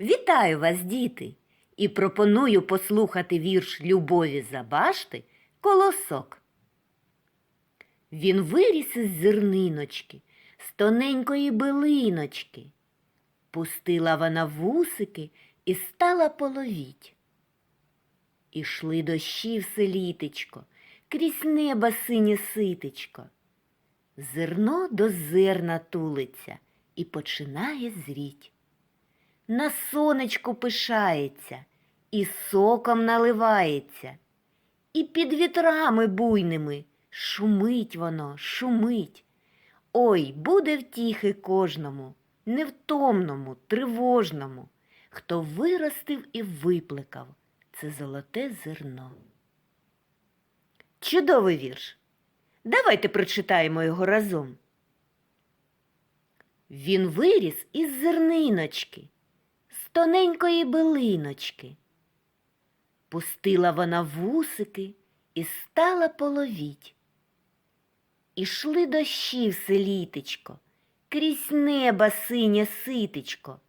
Вітаю вас, діти, і пропоную послухати вірш Любові Забашти Колосок. Він виріс із зерниночки, з тоненької билиночки. Пустила вона вусики і стала половіть. Ішли дощі все літечко, крізь неба синє ситечко. Зерно до зерна тулиться і починає зріть. На сонечку пишається, і соком наливається, і під вітрами буйними шумить воно, шумить. Ой, буде втіхи кожному, невтомному, тривожному, хто виростив і виплекав це золоте зерно. Чудовий вірш. Давайте прочитаємо його разом. Він виріс із зерниночки, тоненької билиночки. Пустила вона вусики і стала половіть. Ішли дощі все літечко, крізь неба синє ситечко,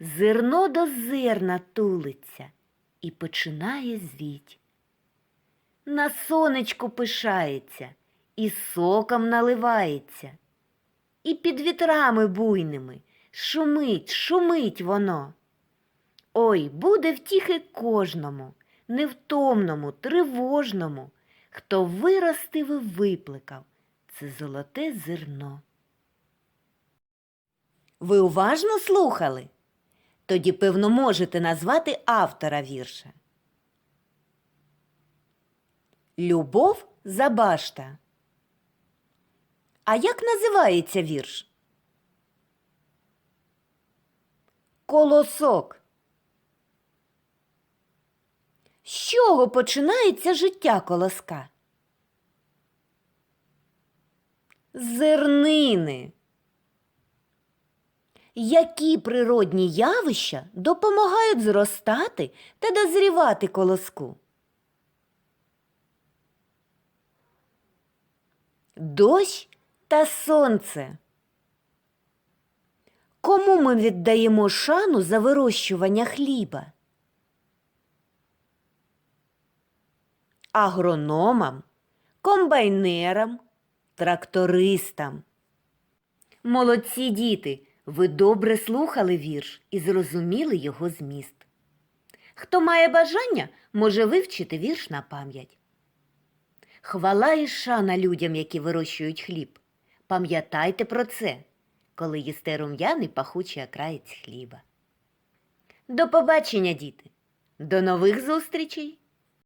зерно до зерна тулиться і починає звіть. На сонечку пишається і соком наливається, і під вітрами буйними шумить, шумить воно. Ой, буде втіхи кожному, невтомному, тривожному, хто виростив і виплекав це золоте зерно. Ви уважно слухали? Тоді, певно, можете назвати автора вірша. Любов Забашта. А як називається вірш? Колосок. З чого починається життя колоска? Зернини. Які природні явища допомагають зростати та дозрівати колоску? Дощ та сонце. Кому ми віддаємо шану за вирощування хліба? Агрономам, комбайнерам, трактористам. Молодці діти, ви добре слухали вірш і зрозуміли його зміст. Хто має бажання, може вивчити вірш на пам'ять. Хвала і шана людям, які вирощують хліб. Пам'ятайте про це, коли їсте рум'яний пахучий окраєць хліба. До побачення, діти! До нових зустрічей!